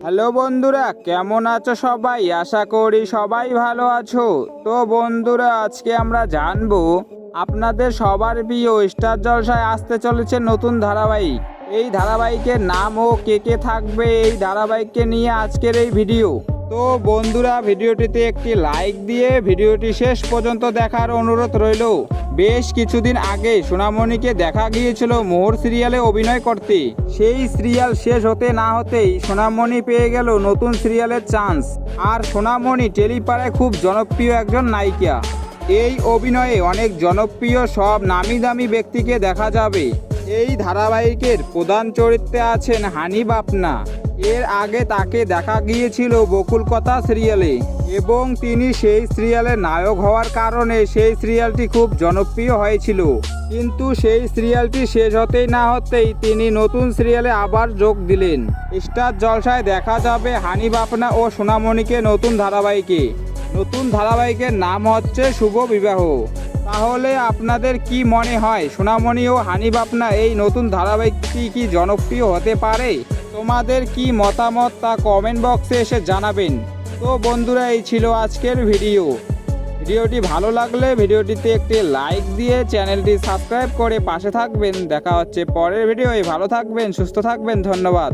Hello বন্ধুরা, কেমন আছো সবাই? আশা করি সবাই ভালো আছো। তো বন্ধুরা, আজকে আমরা জানব, আপনাদের সবার প্রিয় স্টার জলসায় আসতে চলেছে নতুন ধারাবাহিক। এই ধারাবাহিকের নাম ও কে কে থাকবে এই ধারাবাহিককে নিয়ে আজকের এই ভিডিও। তো বন্ধুরা, ভিডিওটিতে একটি লাইক দিয়ে ভিডিওটি শেষ পর্যন্ত দেখার অনুরোধ রইল। বেশ কিছুদিন আগে সোনামণিকে দেখা গিয়েছিল মোহর সিরিয়ালে অভিনয় করতে। সেই সিরিয়াল শেষ হতে না হতেই সোনামণি পেয়ে গেল নতুন সিরিয়ালের চান্স। আর সোনামণি টেলিপাড়ায় খুব জনপ্রিয় একজন নায়িকা। এই অভিনয়ে অনেক জনপ্রিয় সব নামি দামি ব্যক্তিকে দেখা যাবে। এই ধারাবাহিকের প্রধান চরিত্রে আছেন হানি বাপনা এর আগে তাকে দেখা গিয়েছিল বকুল কথা সিরিয়ালে এবং তিনি সেই সিরিয়ালের নায়ক হওয়ার কারণে সেই সিরিয়ালটি খুব জনপ্রিয় হয়েছিল। কিন্তু সেই সিরিয়ালটি শেষ হতেই না হতেই তিনি নতুন সিরিয়ালে আবার যোগ দিলেন। স্টার জলসায় দেখা যাবে হানি বাপনা ও সোনামণিকে নতুন ধারাবাহিকে। নতুন ধারাবাহিকের নাম হচ্ছে শুভ বিবাহ। তাহলে আপনাদের কি মনে হয়, সোনামণি ও হানি বাপনা এই নতুন ধারাবাহিকটি কি জনপ্রিয় হতে পারে? তোমাদের কি মতামত তা কমেন্ট বক্সে এসে জানাবেন। তো বন্ধুরা, এই ছিল আজকের ভিডিও ভিডিওটি ভালো লাগলে ভিডিওটিতে একটি লাইক দিয়ে চ্যানেলটি সাবস্ক্রাইব করে পাশে থাকবেন। দেখা হচ্ছে পরের ভিডিওয় ভালো থাকবেন, সুস্থ থাকবেন, ধন্যবাদ।